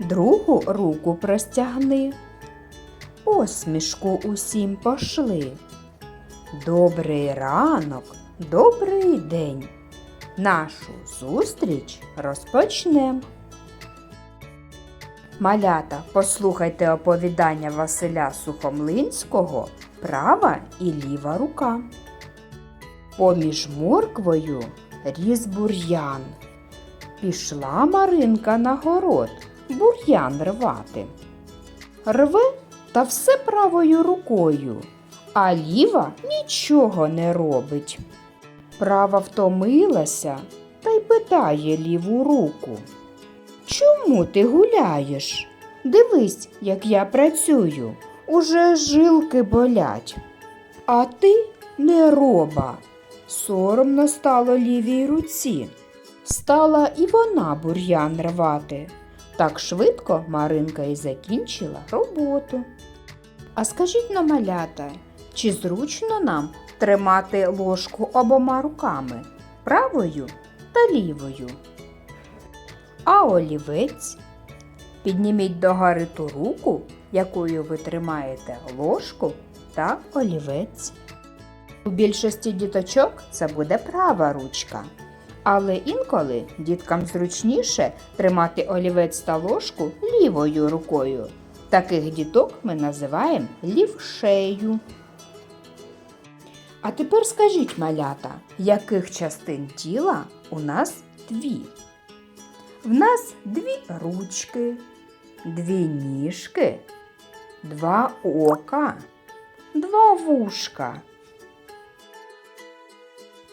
другу руку простягни. Посмішку усім пошли. Добрий ранок, добрий день. Нашу зустріч розпочнем. Малята, послухайте оповідання Василя Сухомлинського Права і ліва рука. Поміж морквою ріс бур'ян. Пішла Маринка на город бур'ян рвати. Рве та все правою рукою, а ліва нічого не робить. Права втомилася та й питає ліву руку. Чому ти гуляєш? Дивись, як я працюю, уже жилки болять. А ти не роба. Соромно стало лівій руці. Стала і вона бур'ян рвати. Так швидко Маринка і закінчила роботу. А скажіть на малята, чи зручно нам тримати ложку обома руками правою та лівою? А олівець? Підніміть догори ту руку, якою ви тримаєте ложку та олівець. У більшості діточок це буде права ручка. Але інколи діткам зручніше тримати олівець та ложку лівою рукою. Таких діток ми називаємо лівшею. А тепер скажіть, малята, яких частин тіла у нас дві? В нас дві ручки, дві ніжки, два ока, два вушка.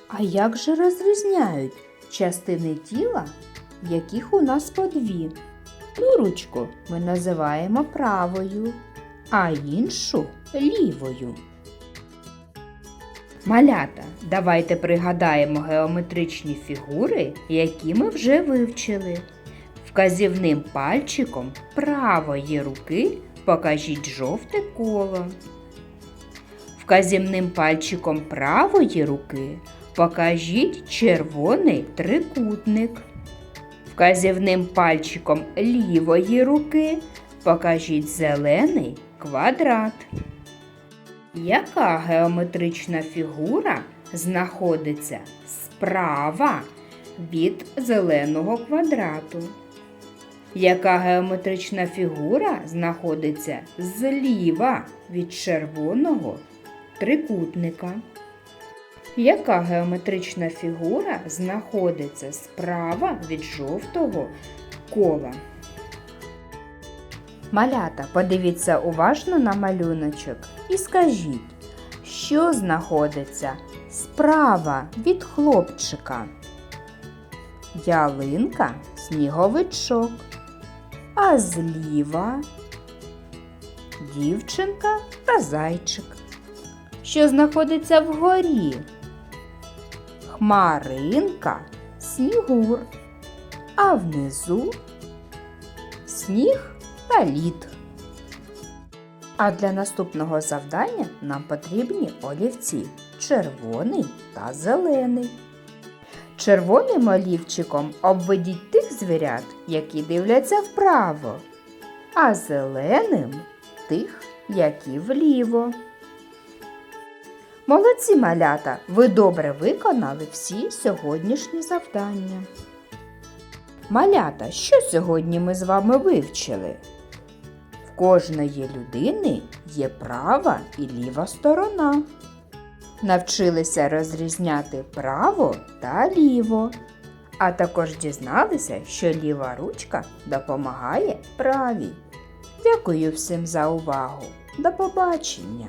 А як же розрізняють частини тіла, яких у нас по дві? Ту ручку ми називаємо правою, а іншу лівою. Малята, давайте пригадаємо геометричні фігури, які ми вже вивчили. Вказівним пальчиком правої руки покажіть жовте коло. Вказівним пальчиком правої руки покажіть червоний трикутник. Вказівним пальчиком лівої руки покажіть зелений квадрат. Яка геометрична фігура знаходиться справа від зеленого квадрату? Яка геометрична фігура знаходиться зліва від червоного трикутника? Яка геометрична фігура знаходиться справа від жовтого кола? Малята, подивіться уважно на малюночок і скажіть, що знаходиться справа від хлопчика? Ялинка, сніговичок, а зліва дівчинка та зайчик. Що знаходиться вгорі? Хмаринка, снігур, а внизу сніг та лід. А для наступного завдання нам потрібні олівці червоний та зелений. Червоним олівчиком обведіть тих звірят, які дивляться вправо, а зеленим тих, які вліво. Молодці малята! Ви добре виконали всі сьогоднішні завдання. Малята, що сьогодні ми з вами вивчили? В кожної людини є права і ліва сторона. Навчилися розрізняти право та ліво, а також дізналися, що ліва ручка допомагає правій. Дякую всім за увагу. До побачення!